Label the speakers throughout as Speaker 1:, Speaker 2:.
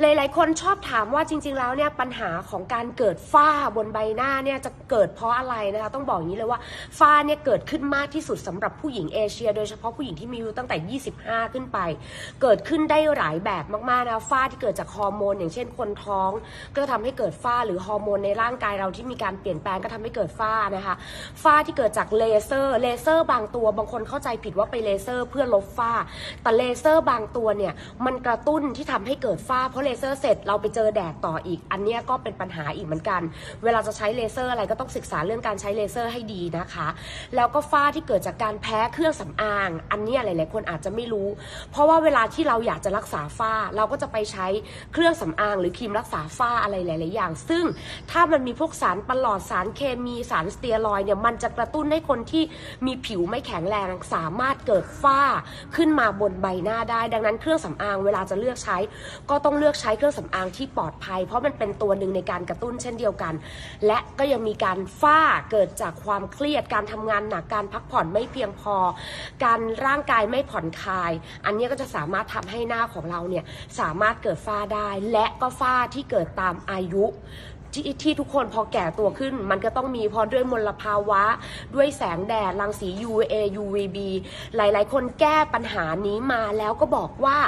Speaker 1: หลายๆ คนชอบถามว่าจริง ๆ แล้วเนี่ยปัญหาของการเกิดฝ้าบนใบหน้าเนี่ยจะเกิดเพราะอะไรนะคะต้องบอกอย่างนี้เลยว่าฝ้าเนี่ยเกิดขึ้นมากที่สุดสำหรับผู้หญิงเอเชีย โดยเฉพาะผู้หญิงที่มีอายุตั้งแต่ 25 ขึ้นไป เกิดขึ้นได้หลายแบบมากๆนะฝ้าที่เกิดจากฮอร์โมนอย่างเช่นคนท้อง ก็ทำให้เกิดฝ้าหรือฮอร์โมนในร่างกายเราที่มีการเปลี่ยนแปลงก็ทำให้เกิดฝ้านะคะฝ้าที่เกิดจากเลเซอร์เลเซอร์บางตัวบางคนเข้าใจผิดว่าไปเลเซอร์เพื่อลบฝ้า แต่เลเซอร์บางตัวเนี่ยมันกระตุ้นที่ทำให้เกิดฝ้าเพราะเลเซอร์เสร็จเราไปเจอแดดต่ออีก อันเนี้ยก็เป็นปัญหาอีกเหมือนกัน เวลาจะใช้เลเซอร์อะไรก็ต้องศึกษาเรื่องการใช้เลเซอร์ให้ดีนะคะ แล้วก็ฝ้าที่เกิดจากการแพ้เครื่องสำอาง อันเนี้ยหลาย ๆ คนอาจจะไม่รู้ เพราะว่าเวลาที่เราอยากจะรักษาฝ้า เราก็จะไปใช้เครื่องสำอาง หรือครีมรักษาฝ้าอะไรหลาย ๆ อย่าง ซึ่งถ้ามันมีพวกสารประหลอดสารเคมีสารสเตียรอยเนี่ยมันจะกระตุ้นให้คนที่มีผิวไม่แข็งแรงสามารถเกิดฝ้าขึ้นมาบนใบหน้าได้ ดังนั้นเครื่องสำอางเวลาจะเลือกใช้ก็ต้องเลือกใช้เครื่องสำอางที่ปลอดภัย เพราะมันเป็นตัวหนึ่งในการกระตุ้นเช่นเดียวกัน และก็ยังมีการฝ้าเกิดจากความเครียดการทำงานหนักการพักผ่อนไม่เพียงพอ การร่างกายไม่ผ่อนคลาย อันนี้ก็จะสามารถทำให้หน้าของเราเนี่ยสามารถเกิดฝ้าได้ และก็ฝ้าที่เกิดตามอายุ ที่ที่ทุกคนพอแก่ตัวขึ้น มันก็ต้องมีเพราะด้วยมลภาวะ ด้วยแสงแดดรังสี U A UVB หลายๆ คนแก้ปัญหานี้มาแล้วก็บอกว่า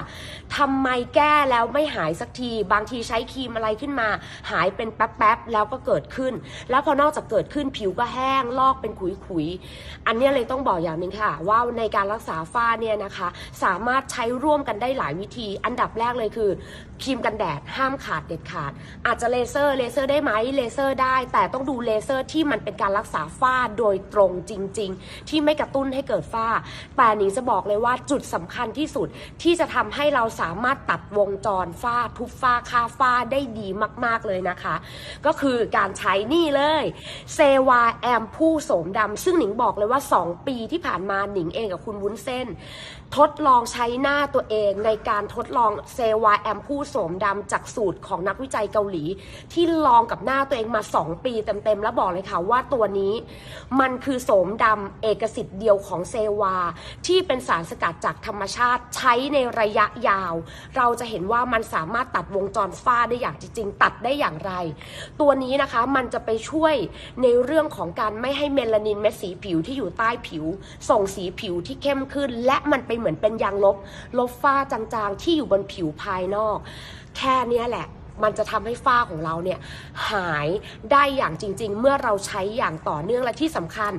Speaker 1: ทำไมแก้แล้วไม่หายสักที บางทีใช้ครีมอะไรขึ้นมา หายเป็นแป๊บๆแล้วก็เกิดขึ้น แล้วพอนอกจากเกิดขึ้นผิวก็แห้งลอกเป็นขุยๆอันนี้เลยต้องบอกอย่างหนึ่งค่ะ ว่าในการรักษาฝ้าเนี่ยนะคะ สามารถใช้ร่วมกันได้หลายวิธี อันดับแรกเลยคือครีมกันแดดห้ามขาดเด็ดขาด อาจจะเลเซอร์เลเซอร์ได้ได้ไหมเลเซอร์ได้ แต่ต้องดูเลเซอร์ที่มันเป็นการรักษาฝ้าโดยตรงจริง ๆ ที่ไม่กระตุ้นให้เกิดฝ้า แต่หนิงจะบอกเลยว่าจุดสำคัญที่สุดที่จะทำให้เราสามารถตัดวงจรฝ้าทุบฝ้าค่าฝ้าได้ดีมากๆเลยนะคะ ก็คือการใช้นี่เลยเซวาแอมผู้โสมดำซึ่งหนิงบอกเลยว่า 2 ปีที่ผ่านมาหนิงเองกับคุณวุ้นเส้นทดลองใช้หน้าตัวเองในการทดลองเซวาแอมผู้โสมดำจากสูตรของนักวิจัยเกาหลี ที่ลองกับหน้าตัวเองมา 2 ปีเต็มๆ แล้วบอกเลยค่ะว่าตัวนี้ มันคือโสมดำเอกสิทธิ์เดียวของเซวา ที่เป็นสารสกัดจากธรรมชาติใช้ในระยะยาว เราจะเห็นว่ามันสามารถตัดวงจรฝ้าได้อย่างจริงๆ ตัดได้อย่างไร ตัวนี้นะคะมันจะไปช่วยในเรื่องของการไม่ให้เมลานินเม็ดสีผิวที่อยู่ใต้ผิว ส่งสีผิวที่เข้มขึ้น และมันไปเหมือนเป็นยางลบ ลบฝ้าจางๆ ที่อยู่บนผิวภายนอก แค่เนี้ยแหละ มันจะทำให้ฝ้าของเราเนี่ยหายได้อย่างจริง ๆ เมื่อเราใช้อย่างต่อเนื่องและที่สำคัญ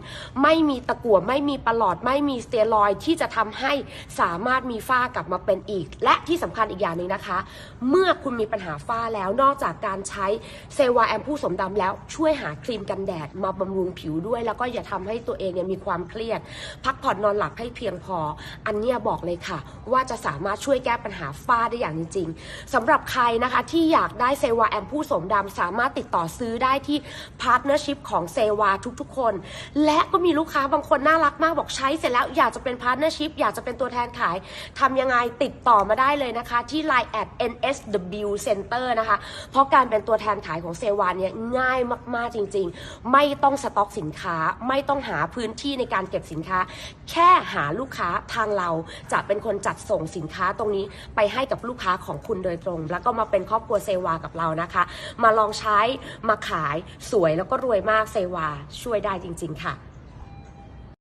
Speaker 1: ไม่มีตะกั่วไม่มีประหลอด ไม่มีสเตียรอยที่จะทำให้สามารถมีฝ้ากลับมาเป็นอีก และที่สำคัญอีกอย่างหนึ่งนะคะ เมื่อคุณมีปัญหาฝ้าแล้วนอกจากการใช้เซวาแอมผู้สมดำแล้วช่วยหาครีมกันแดดมาบำรุงผิวด้วย แล้วก็อย่าทำให้ตัวเองเนี่ยมีความเครียด พักผ่อนนอนหลับให้เพียงพอ อันเนี้ยบอกเลยค่ะ ว่าจะสามารถช่วยแก้ปัญหาฝ้าได้อย่างจริง ๆสำหรับใครนะคะที่อยากากได้เซวาแอมผู้สมดำสามารถติดต่อซื้อได้ที่พาร์ทเนอร์ชิพของเซวาทุกๆ คน และก็มีลูกค้าบางคนน่ารักมากบอกใช้เสร็จแล้วอยากจะเป็นพาร์ทเนอร์ชิพอยากจะเป็นตัวแทนขายทำยังไงติดต่อมาได้เลยนะคะที่ Line at nsw center นะคะ เพราะการเป็นตัวแทนขายของเซวาเนี่ยง่ายมากๆจริง ๆ ไม่ต้องสต็อกสินค้าไม่ต้องหาพื้นที่ในการเก็บสินค้า แค่หาลูกค้าทางเราจะเป็นคนจัดส่งสินค้าตรงนี้ไปให้กับลูกค้าของคุณโดยตรง แล้วก็มาเป็นครอบครัวเซวากับเรานะคะ มาลองใช้มาขายสวยแล้วก็รวยมากเซวาช่วยได้จริง ๆ ค่ะ